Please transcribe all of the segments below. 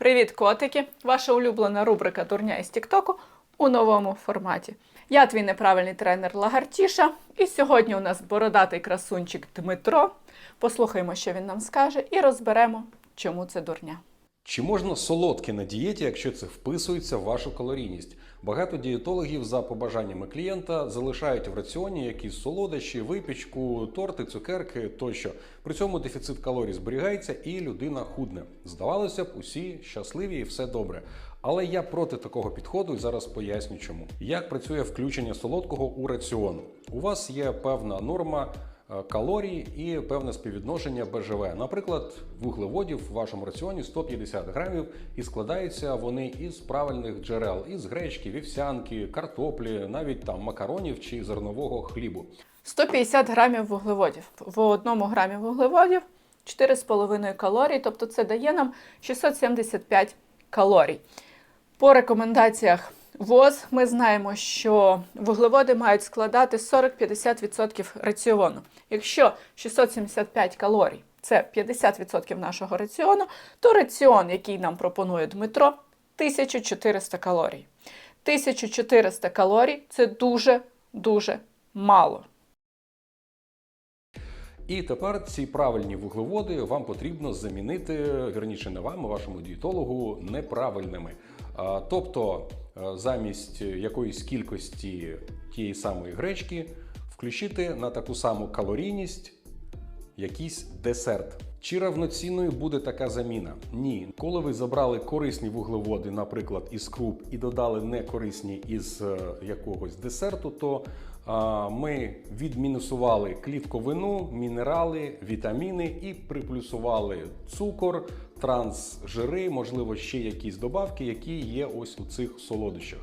Привіт, котики! Ваша улюблена рубрика Дурня із Тіктоку у новому форматі. Я твій неправильний тренер Лагартіша, і сьогодні у нас бородатий красунчик Дмитро. Послухаємо, що він нам скаже, і розберемо, чому це дурня. Чи можна солодке на дієті, якщо це вписується в вашу калорійність? Багато дієтологів за побажаннями клієнта залишають в раціоні якісь солодощі, випічку, торти, цукерки тощо. При цьому дефіцит калорій зберігається і людина худне. Здавалося б, усі щасливі і все добре. Але я проти такого підходу і зараз поясню чому. Як працює включення солодкого у раціон? У вас є певна норма калорій і певне співвідношення БЖВ. Наприклад, вуглеводів в вашому раціоні 150 грамів, і складаються вони із правильних джерел, із гречки, вівсянки, картоплі, навіть там макаронів чи зернового хлібу. 150 грамів вуглеводів. В одному грамі вуглеводів 4,5 калорій, тобто це дає нам 675 калорій. По рекомендаціях ВОЗ ми знаємо, що вуглеводи мають складати 40-50% раціону. Якщо 675 калорій це 50% нашого раціону, то раціон, який нам пропонує Дмитро, 1400 калорій. 1400 калорій це дуже-дуже мало. І тепер ці правильні вуглеводи вам потрібно замінити, вірніше не вам, вашому дієтологу, неправильними. Тобто, замість якоїсь кількості тієї самої гречки включити на таку саму калорійність якийсь десерт. Чи равноцінною буде така заміна? Ні. Коли ви забрали корисні вуглеводи, наприклад, із круп, і додали некорисні із е, якогось десерту, то а, ми відмінусували клітковину, мінерали, вітаміни і приплюсували цукор, трансжири, можливо, ще якісь добавки, які є ось у цих солодощах.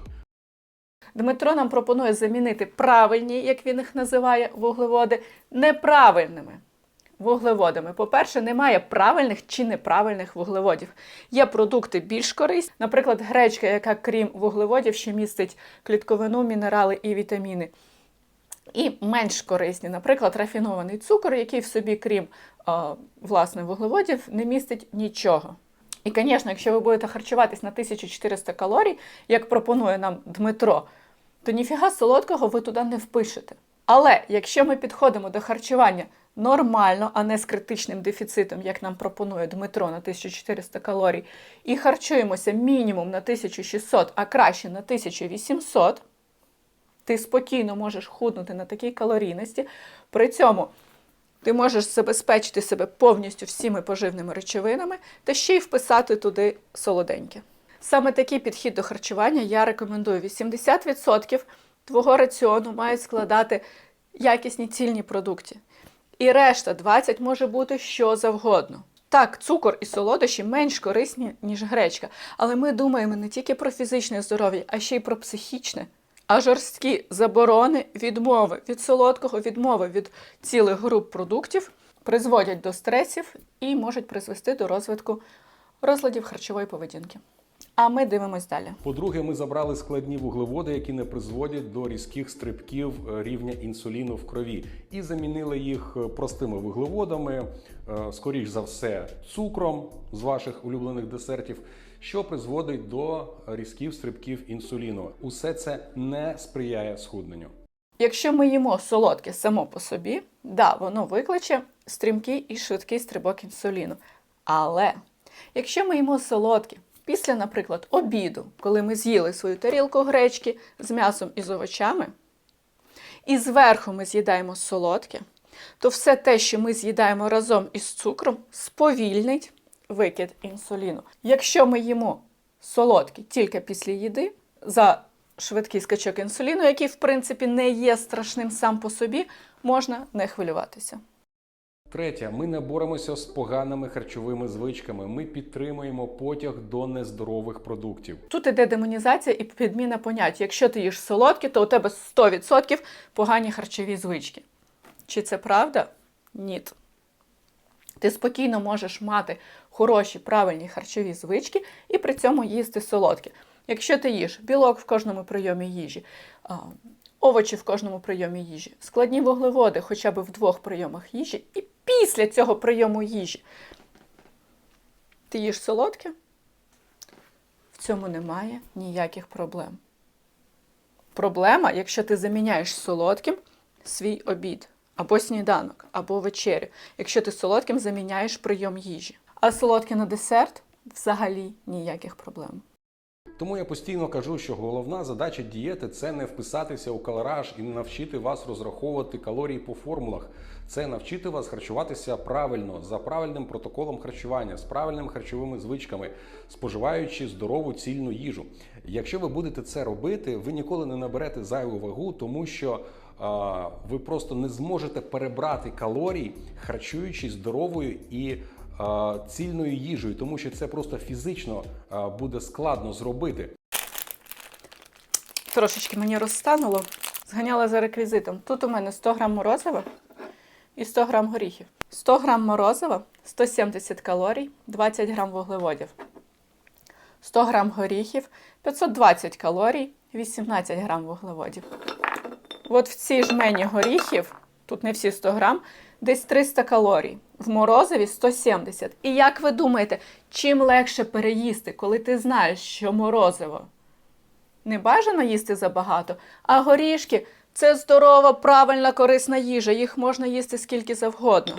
Дмитро нам пропонує замінити правильні, як він їх називає, вуглеводи, неправильними вуглеводами. По-перше, немає правильних чи неправильних вуглеводів. Є продукти більш корисні, наприклад, гречка, яка крім вуглеводів, ще містить клітковину, мінерали і вітаміни. І менш корисні, наприклад, рафінований цукор, який в собі, крім е, власне вуглеводів, не містить нічого. І, звісно, якщо ви будете харчуватись на 1400 калорій, як пропонує нам Дмитро, то ніфіга солодкого ви туди не впишете. Але якщо ми підходимо до харчування нормально, а не з критичним дефіцитом, як нам пропонує Дмитро на 1400 калорій, і харчуємося мінімум на 1600, а краще на 1800, ти спокійно можеш худнути на такій калорійності. При цьому ти можеш забезпечити себе повністю всіми поживними речовинами та ще й вписати туди солоденьке. Саме такий підхід до харчування я рекомендую. 80% твого раціону мають складати якісні цільні продукти. І решта 20 може бути що завгодно. Так, цукор і солодощі менш корисні, ніж гречка, але ми думаємо не тільки про фізичне здоров'я, а ще й про психічне. А жорсткі заборони, відмови від солодкого, відмови від цілих груп продуктів призводять до стресів і можуть призвести до розвитку розладів харчової поведінки. А ми дивимось далі. По-друге, ми забрали складні вуглеводи, які не призводять до різких стрибків е, рівня інсуліну в крові, і замінили їх е, простими вуглеводами, е, скоріш за все, цукром з ваших улюблених десертів, що призводить до різких стрибків інсуліну. Усе це не сприяє схудненню. Якщо ми їмо солодке само по собі, да, воно викличе стрімкий і швидкий стрибок інсуліну. Але якщо ми їмо солодке після, наприклад, обіду, коли ми з'їли свою тарілку гречки з м'ясом і з овочами, і зверху ми з'їдаємо солодке, то все те, що ми з'їдаємо разом із цукром, сповільнить викид інсуліну. Якщо ми їмо солодке тільки після їди, за швидкий скачок інсуліну, який в принципі не є страшним сам по собі, можна не хвилюватися. Третє, ми не боремося з поганими харчовими звичками. Ми підтримуємо потяг до нездорових продуктів. Тут іде демонізація і підміна понять. Якщо ти їш солодке, то у тебе 100% погані харчові звички. Чи це правда? Ні. Ти спокійно можеш мати хороші, правильні харчові звички і при цьому їсти солодке. Якщо ти їш білок в кожному прийомі їжі, овочі в кожному прийомі їжі, складні вуглеводи хоча б в двох прийомах їжі, і після цього прийому їжі ти їш солодке, цьому немає ніяких проблем. Проблема, якщо ти заміняєш солодким свій обід, або сніданок, або вечерю, якщо ти солодким заміняєш прийом їжі. А солодке на десерт взагалі ніяких проблем. Тому я постійно кажу, що головна задача дієти це не вписатися у калораж і не навчити вас розраховувати калорії по формулах. Це навчити вас харчуватися правильно, за правильним протоколом харчування, з правильними харчовими звичками, споживаючи здорову цільну їжу. Якщо ви будете це робити, ви ніколи не наберете зайву вагу, тому що ви просто не зможете перебрати калорій, харчуючись здоровою і цільною їжею, тому що це просто фізично буде складно зробити. Трошечки мені розстануло. Зганяла за реквізитом. Тут у мене 100 грам морозива і 100 грам горіхів. 100 грам морозива, 170 калорій, 20 грам вуглеводів. 100 грам горіхів, 520 калорій, 18 грам вуглеводів. От в цій жмені горіхів, тут не всі 100 грам, десь 300 калорій. В морозиві 170. І як ви думаєте, чим легше переїсти, коли ти знаєш, що морозиво не бажано їсти забагато, а горішки це здорова, правильна, корисна їжа. Їх можна їсти скільки завгодно.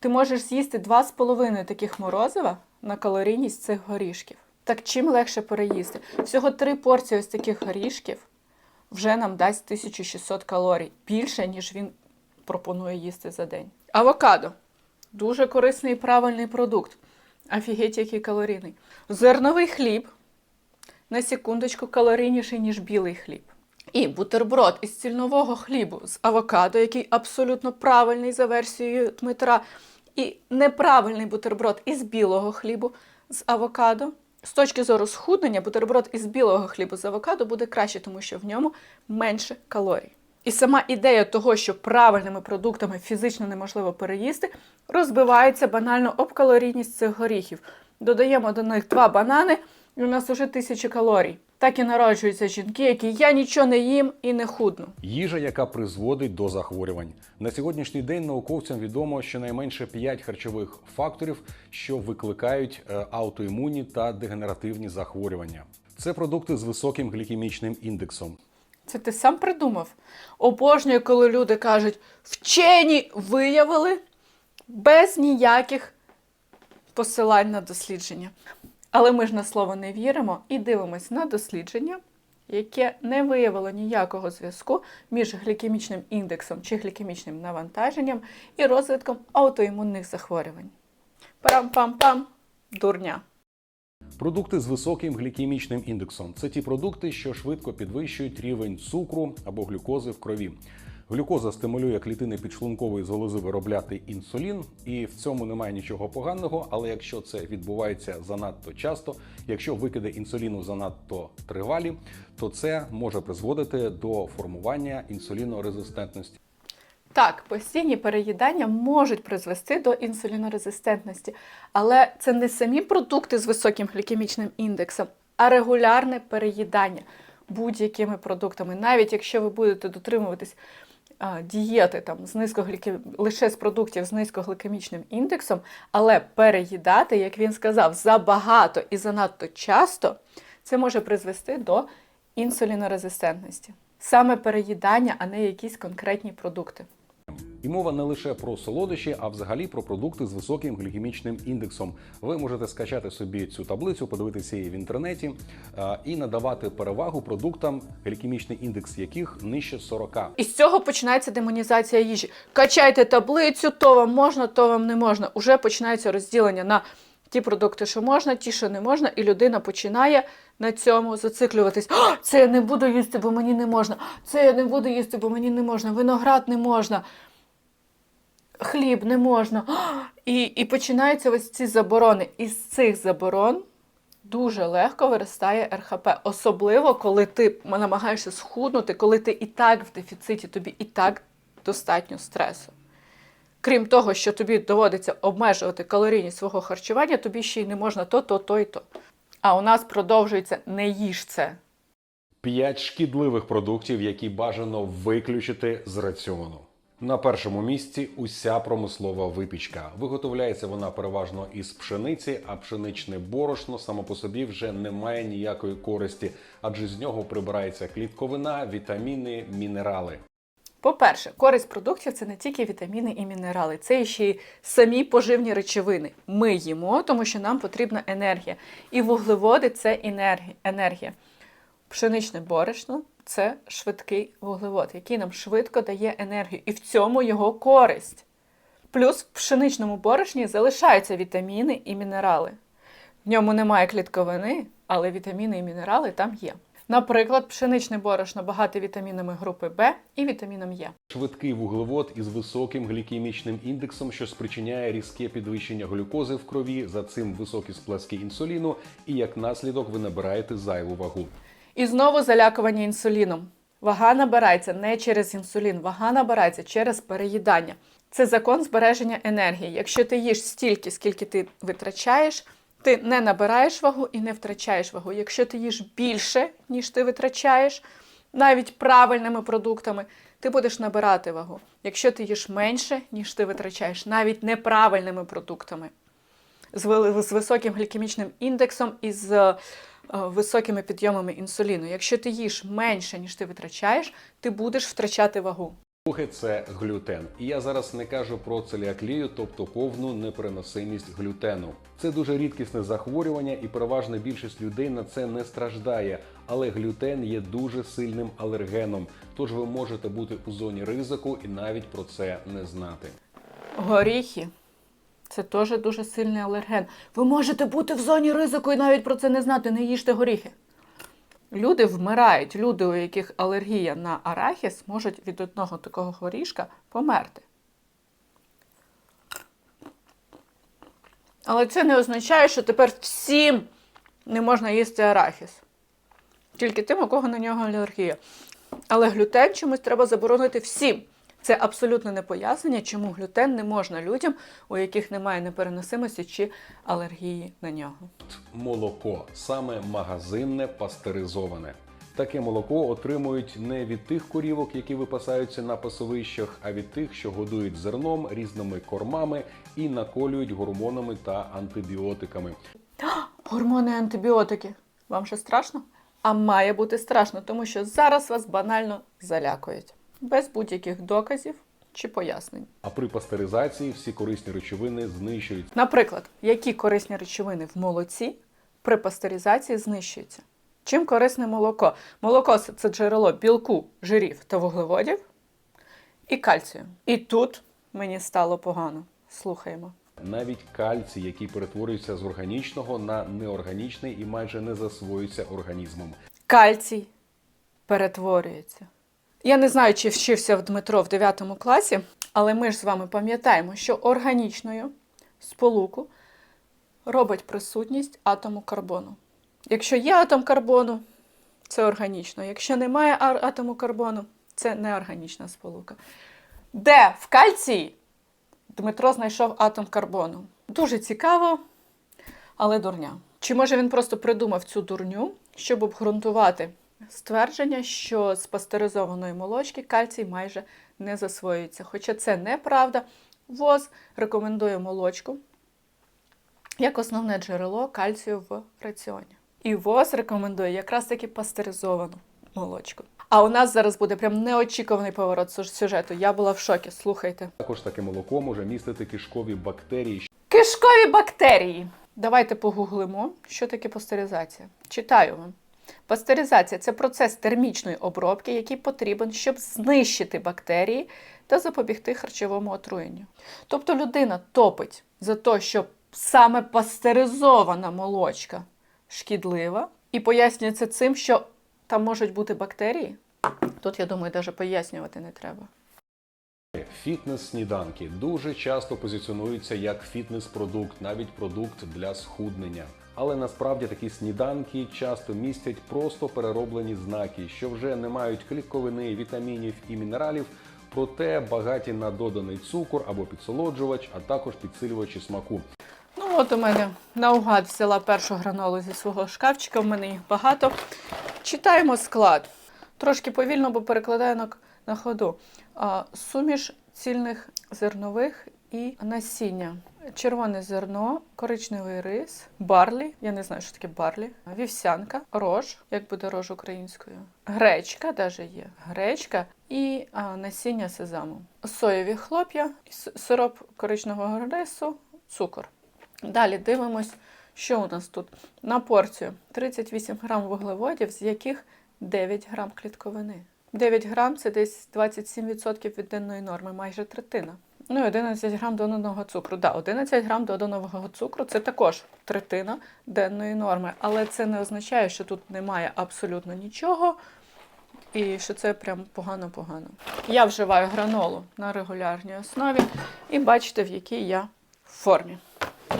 Ти можеш з'їсти 2,5 таких морозива на калорійність цих горішків. Так чим легше переїсти? Всього три порції ось таких горішків вже нам дасть 1600 калорій. Більше, ніж він пропонує їсти за день. Авокадо дуже корисний і правильний продукт. Офігеть, який калорійний. Зерновий хліб на секундочку калорійніший, ніж білий хліб. І бутерброд із цільнового хлібу з авокадо, який абсолютно правильний за версією Дмитра, і неправильний бутерброд із білого хлібу з авокадо. З точки зору схуднення, бутерброд із білого хлібу з авокадо буде краще, тому що в ньому менше калорій. І сама ідея того, що правильними продуктами фізично неможливо переїсти, розбивається банально об калорійність цих горіхів. Додаємо до них два банани, і у нас уже тисячі калорій. Так і народжуються жінки, які я нічого не їм і не худну. Їжа, яка призводить до захворювань. На сьогоднішній день науковцям відомо щонайменше 5 харчових факторів, що викликають е, аутоімунні та дегенеративні захворювання. Це продукти з високим глікемічним індексом. Це ти сам придумав? Обожнюю, коли люди кажуть, вчені виявили без ніяких посилань на дослідження. Але ми ж на слово не віримо і дивимось на дослідження, яке не виявило ніякого зв'язку між глікемічним індексом чи глікемічним навантаженням і розвитком аутоімунних захворювань. Парам-пам-пам, дурня. Продукти з високим глікемічним індексом це ті продукти, що швидко підвищують рівень цукру або глюкози в крові. Глюкоза стимулює клітини підшлункової залози виробляти інсулін, і в цьому немає нічого поганого. Але якщо це відбувається занадто часто, якщо викиди інсуліну занадто тривалі, то це може призводити до формування інсулінорезистентності. Так, постійні переїдання можуть призвести до інсулінорезистентності, але це не самі продукти з високим глікемічним індексом, а регулярне переїдання будь-якими продуктами. Навіть якщо ви будете дотримуватись дієти там з низькогліке... лише з продуктів з низькогликемічним індексом, але переїдати, як він сказав, забагато і занадто часто, це може призвести до інсулінорезистентності. Саме переїдання, а не якісь конкретні продукти. І мова не лише про солодощі, а взагалі про продукти з високим глікемічним індексом. Ви можете скачати собі цю таблицю, подивитися її в інтернеті е, і надавати перевагу продуктам, глікемічний індекс яких нижче 40. І з цього починається демонізація їжі. Качайте таблицю, то вам можна, то вам не можна. Уже починається розділення на ті продукти, що можна, ті, що не можна, і людина починає на цьому зациклюватись. «А, Це я не буду їсти, бо мені не можна. Це я не буду їсти, бо мені не можна. Виноград не можна. Хліб не можна. І, і починаються ось ці заборони. Із цих заборон дуже легко виростає РХП. Особливо, коли ти намагаєшся схуднути, коли ти і так в дефіциті, тобі і так достатньо стресу. Крім того, що тобі доводиться обмежувати калорійність свого харчування, тобі ще й не можна то, то, то і то. А у нас продовжується не їж це. П'ять шкідливих продуктів, які бажано виключити з раціону. На першому місці уся промислова випічка. Виготовляється вона переважно із пшениці, а пшеничне борошно само по собі вже не має ніякої користі, адже з нього прибирається клітковина, вітаміни, мінерали. По-перше, користь продуктів це не тільки вітаміни і мінерали, це ще й самі поживні речовини. Ми їмо, тому що нам потрібна енергія. І вуглеводи це енергія. Пшеничне борошно це швидкий вуглевод, який нам швидко дає енергію. І в цьому його користь. Плюс в пшеничному борошні залишаються вітаміни і мінерали. В ньому немає клітковини, але вітаміни і мінерали там є. Наприклад, пшеничне борошно багате вітамінами групи В і вітаміном Е. Швидкий вуглевод із високим глікемічним індексом, що спричиняє різке підвищення глюкози в крові, за цим високі сплески інсуліну, і як наслідок ви набираєте зайву вагу. І знову залякування інсуліном. Вага набирається не через інсулін, вага набирається через переїдання. Це закон збереження енергії. Якщо ти їш стільки, скільки ти витрачаєш, ти не набираєш вагу і не втрачаєш вагу. Якщо ти їш більше, ніж ти витрачаєш, навіть правильними продуктами, ти будеш набирати вагу. Якщо ти їш менше, ніж ти витрачаєш, навіть неправильними продуктами з, з високим глікемічним індексом і з високими підйомами інсуліну. Якщо ти їш менше, ніж ти витрачаєш, ти будеш втрачати вагу. Друге це глютен. І я зараз не кажу про целіаклію, тобто повну непереносимість глютену. Це дуже рідкісне захворювання, і переважна більшість людей на це не страждає. Але глютен є дуже сильним алергеном, тож ви можете бути у зоні ризику і навіть про це не знати. Горіхи це теж дуже сильний алерген. Ви можете бути в зоні ризику і навіть про це не знати, не їжте горіхи. Люди вмирають, люди, у яких алергія на арахіс, можуть від одного такого горішка померти. Але це не означає, що тепер всім не можна їсти арахіс. Тільки тим, у кого на нього алергія. Але глютен чомусь треба заборонити всім. Це абсолютно не пояснення, чому глютен не можна людям, у яких немає непереносимості чи алергії на нього. Молоко саме магазинне пастеризоване. Таке молоко отримують не від тих корівок, які випасаються на пасовищах, а від тих, що годують зерном, різними кормами і наколюють гормонами та антибіотиками. Гормони і антибіотики. Вам ще страшно? А має бути страшно, тому що зараз вас банально залякують. Без будь-яких доказів чи пояснень. А при пастеризації всі корисні речовини знищуються. Наприклад, які корисні речовини в молоці при пастеризації знищуються? Чим корисне молоко? Молоко це- джерело білку, жирів та вуглеводів і кальцію. І тут мені стало погано. Слухаємо. Навіть кальцій, який перетворюється з органічного на неорганічний і майже не засвоюється організмом. Кальцій перетворюється. Я не знаю, чи вчився в Дмитро в 9 класі, але ми ж з вами пам'ятаємо, що органічною сполуку робить присутність атому карбону. Якщо є атом карбону, це органічно. Якщо немає атому карбону, це неорганічна сполука. Де в кальції Дмитро знайшов атом карбону? Дуже цікаво, але дурня. Чи може він просто придумав цю дурню, щоб обґрунтувати ствердження, що з пастеризованої молочки кальцій майже не засвоюється? Хоча це неправда. ВОЗ рекомендує молочку як основне джерело кальцію в раціоні. І ВОЗ рекомендує якраз таки пастеризовану молочку. А у нас зараз буде прям неочікуваний поворот сюжету. Я була в шокі. Слухайте. Також таке молоко може містити кишкові бактерії, Кишкові бактерії. Давайте погуглимо, що таке пастеризація. Читаю вам. Пастеризація це процес термічної обробки, який потрібен, щоб знищити бактерії та запобігти харчовому отруєнню. Тобто людина топить за те, що саме пастеризована молочка шкідлива, і пояснюється цим, що там можуть бути бактерії. Тут, я думаю, навіть пояснювати не треба. Фітнес-сніданки дуже часто позиціонуються як фітнес-продукт, навіть продукт для схуднення. Але насправді такі сніданки часто містять просто перероблені знаки, що вже не мають клітковини, вітамінів і мінералів, проте багаті на доданий цукор або підсолоджувач, а також підсилювачі смаку. Ну, от у мене наугад взяла першу гранолу зі свого шкафчика, в мене їх багато. Читаємо склад. Трошки повільно, бо перекладаю на, ходу. Суміш цільних зернових і насіння. Червоне зерно, коричневий рис, барлі. Я не знаю, що таке барлі, вівсянка, рож, як буде рож українською, гречка, навіть є гречка і а, насіння сезаму, соєві хлоп'я, сироп коричневого рису, цукор. Далі дивимось, що у нас тут на порцію 38 грам вуглеводів, з яких 9 грам клітковини. 9 грам це десь 27% від денної норми, майже третина. Ну і 11 грам доданого цукру. Да, 11 грам доданого цукру це також третина денної норми, але це не означає, що тут немає абсолютно нічого і що це прям погано-погано. Я вживаю гранолу на регулярній основі і бачите, в якій я формі.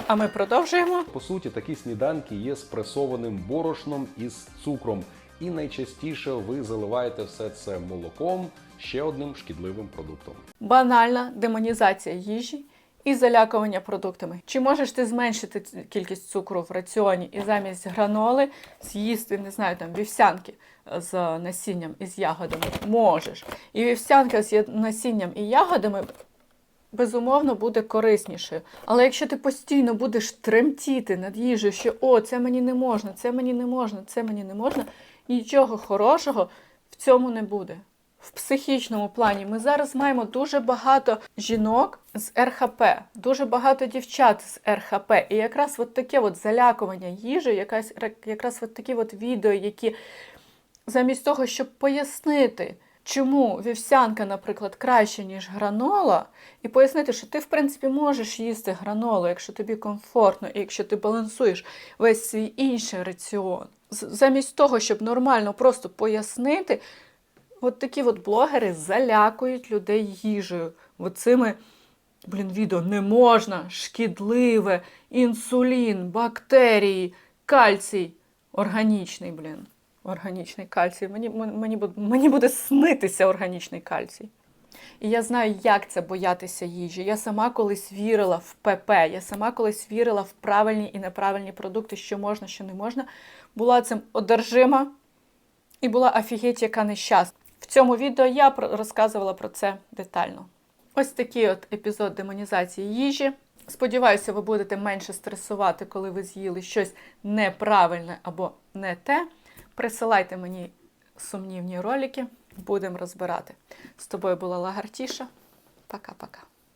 А ми продовжуємо. По суті, такі сніданки є спресованим борошном із цукром, і найчастіше ви заливаєте все це молоком, ще одним шкідливим продуктом. банальна демонізація їжі і залякування продуктами. Чи можеш ти зменшити кількість цукру в раціоні і замість граноли з'їсти, не знаю, там вівсянки з насінням і з ягодами? Можеш. І вівсянка з насінням і ягодами безумовно буде кориснішою. Але якщо ти постійно будеш тремтіти над їжею, що о, це мені не можна, це мені не можна, це мені не можна, нічого хорошого в цьому не буде. В психічному плані ми зараз маємо дуже багато жінок з РХП, дуже багато дівчат з РХП. І якраз от таке от залякування їжі, якась якраз от такі от відео, які замість того, щоб пояснити, чому вівсянка, наприклад, краще, ніж гранола, і пояснити, що ти, в принципі, можеш їсти гранолу, якщо тобі комфортно, і якщо ти балансуєш весь свій інший раціон. Замість того, щоб нормально просто пояснити, от такі от блогери залякують людей їжею. Оцими, блін, відео не можна, шкідливе, інсулін, бактерії, кальцій, органічний, блін. Органічний кальцій. Мені, мені, мені буде снитися органічний кальцій. І я знаю, як це боятися їжі. Я сама колись вірила в ПП, я сама колись вірила в правильні і неправильні продукти, що можна, що не можна. Була цим одержима і була офігеть, яка нещасна. В цьому відео я розказувала про це детально. Ось такий от епізод демонізації їжі. Сподіваюся, ви будете менше стресувати, коли ви з'їли щось неправильне або не те. Присилайте мені сумнівні ролики, будемо розбирати. З тобою була Лагартіша. Пока-пока.